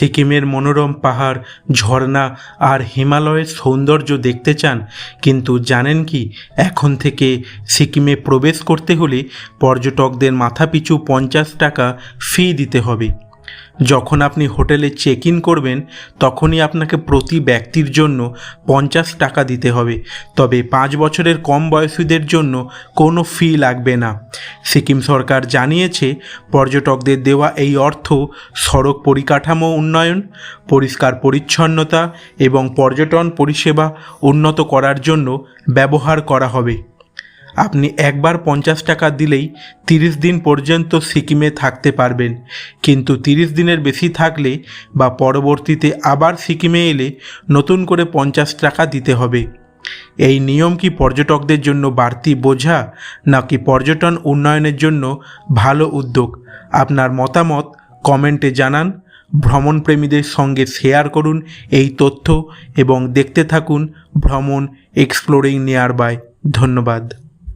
সিকিমের মনোরম পাহাড়, ঝর্ণা আর হিমালয়ের সৌন্দর্য দেখতে চান, কিন্তু জানেন কি, এখন থেকে সিকিমে প্রবেশ করতে হলে পর্যটকদের মাথাপিছু পঞ্চাশ টাকা ফি দিতে হবে। যখন আপনি হোটেলে চেক ইন করবেন, তখনই আপনাকে প্রতি ব্যক্তির জন্য পঞ্চাশ টাকা দিতে হবে। তবে পাঁচ বছরের কম বয়সীদের জন্য কোনো ফি লাগবে না। সিকিম সরকার জানিয়েছে, পর্যটকদের দেওয়া এই অর্থ সড়ক পরিকাঠামো উন্নয়ন, পরিষ্কার পরিচ্ছন্নতা এবং পর্যটন পরিষেবা উন্নত করার জন্য ব্যবহার করা হবে। আপনি একবার পঞ্চাশ টাকা দিলেই তিরিশ দিন পর্যন্ত সিকিমে থাকতে পারবেন। কিন্তু তিরিশ দিনের বেশি থাকলে বা পরবর্তীতে আবার সিকিমে এলে নতুন করে পঞ্চাশ টাকা দিতে হবে। এই নিয়ম কি পর্যটকদের জন্য বাড়তি বোঝা, নাকি পর্যটন উন্নয়নের জন্য ভালো উদ্যোগ? আপনার মতামত কমেন্টে জানান। ভ্রমণপ্রেমীদের সঙ্গে শেয়ার করুন এই তথ্য এবং দেখতে থাকুন ভ্রমণ এক্সপ্লোরিং নিয়ার বাই ধন্যবাদ।